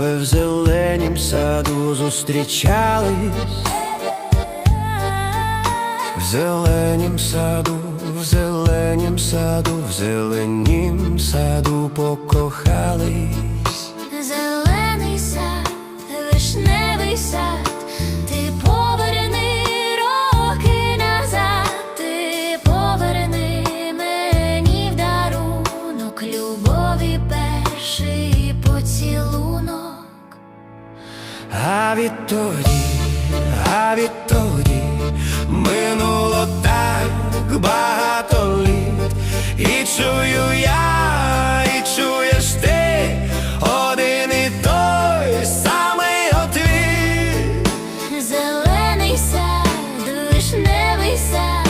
ви в зеленім саду зустрічались, в зеленім саду, в зеленім саду, в зеленім саду покохались. А відтоді, а відтоді минуло так багато літ, і чую я, і чуєш ти один і той самий отвіт. Зелений сад, вишневий сад,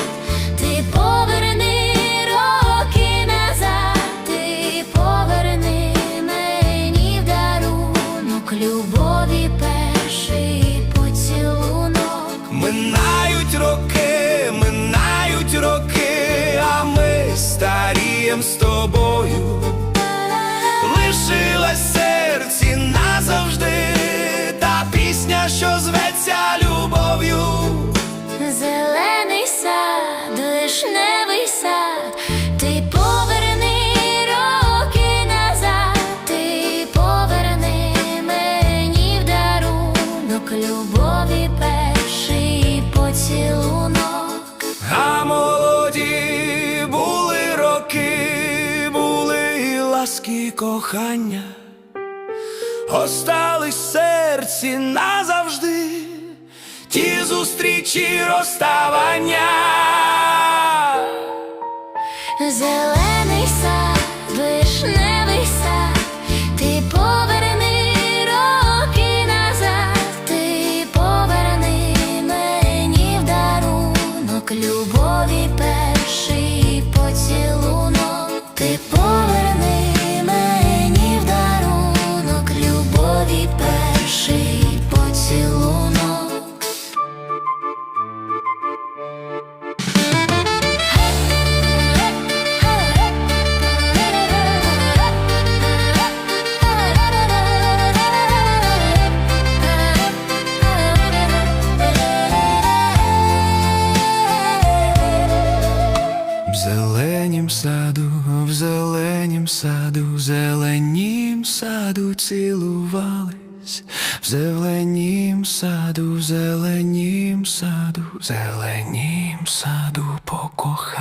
Минають роки, минають роки, а ми старієм з тобою. І кохання, остались в серці назавжди ті зустрічі розставання. Зелений любові перший поцілунок. В зеленім саду, в зеленім саду цілувались, в зеленім саду, в зеленім саду, в зеленім саду покохались.